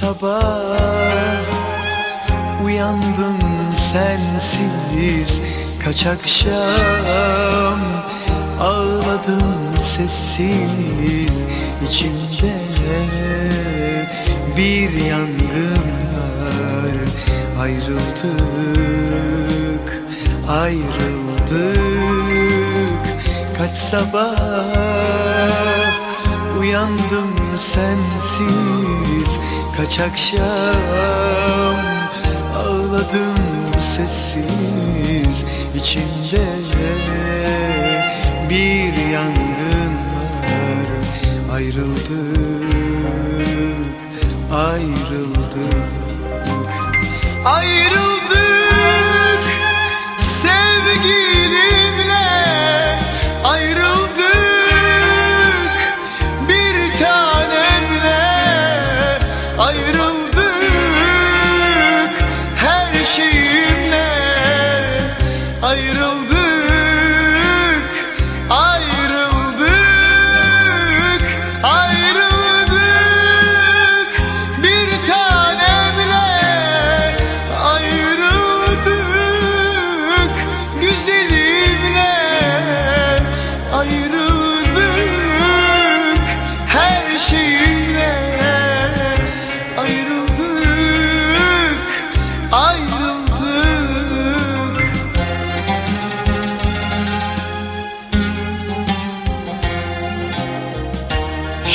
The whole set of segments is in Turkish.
sabah. Uyandım sensiz kaç akşam Ağladım sessiz içimde bir yangın var. Ayrıldık, ayrıldık. Kaç sabah uyandım sensiz. Kaç akşam ağladım sessiz. İçimde bir yangın var. Ayrıldık, ayrıldık. Ayrıldık Ayrıldık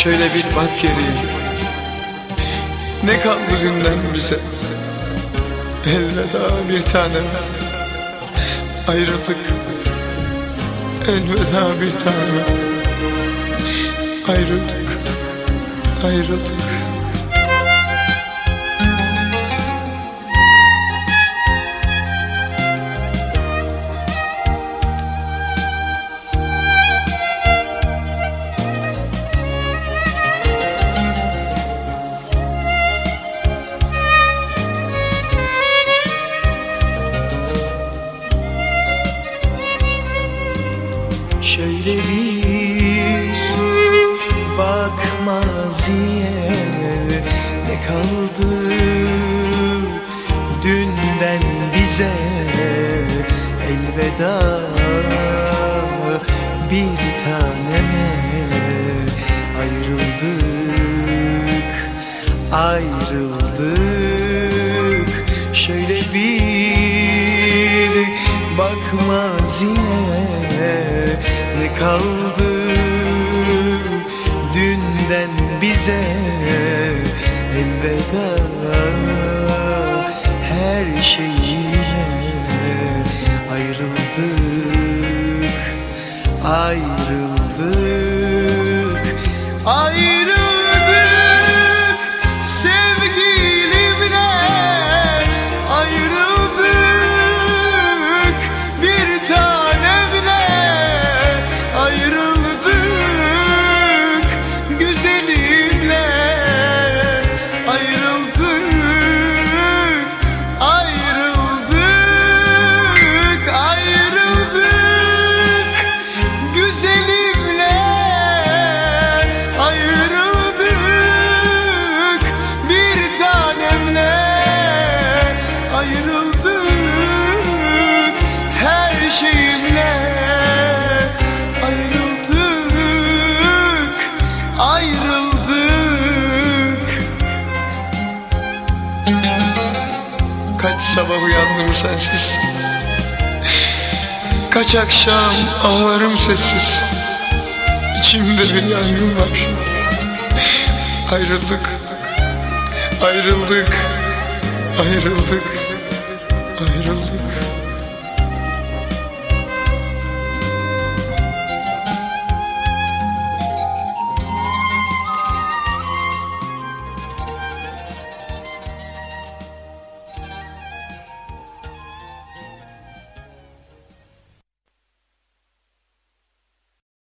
Şöyle bir bak geriye Ne kaldı dünden bize? Elveda bir tanem Ayrıldık. Elveda bir tanem Ayrıldık. Ayrıldık Şöyle bir bak maziye ne kaldı dünden bize? Elveda bir taneme ayrıldık ayrıldık. Şöyle bir bak maziye kaldı. Dünden bize elveda. Her şeyiyle ayrıldık ayrıldık sabah uyandım sensiz. Kaç akşam ağlarım sessiz. İçimde bir yangın var. Ayrıldık Ayrıldık Ayrıldık Ayrıldık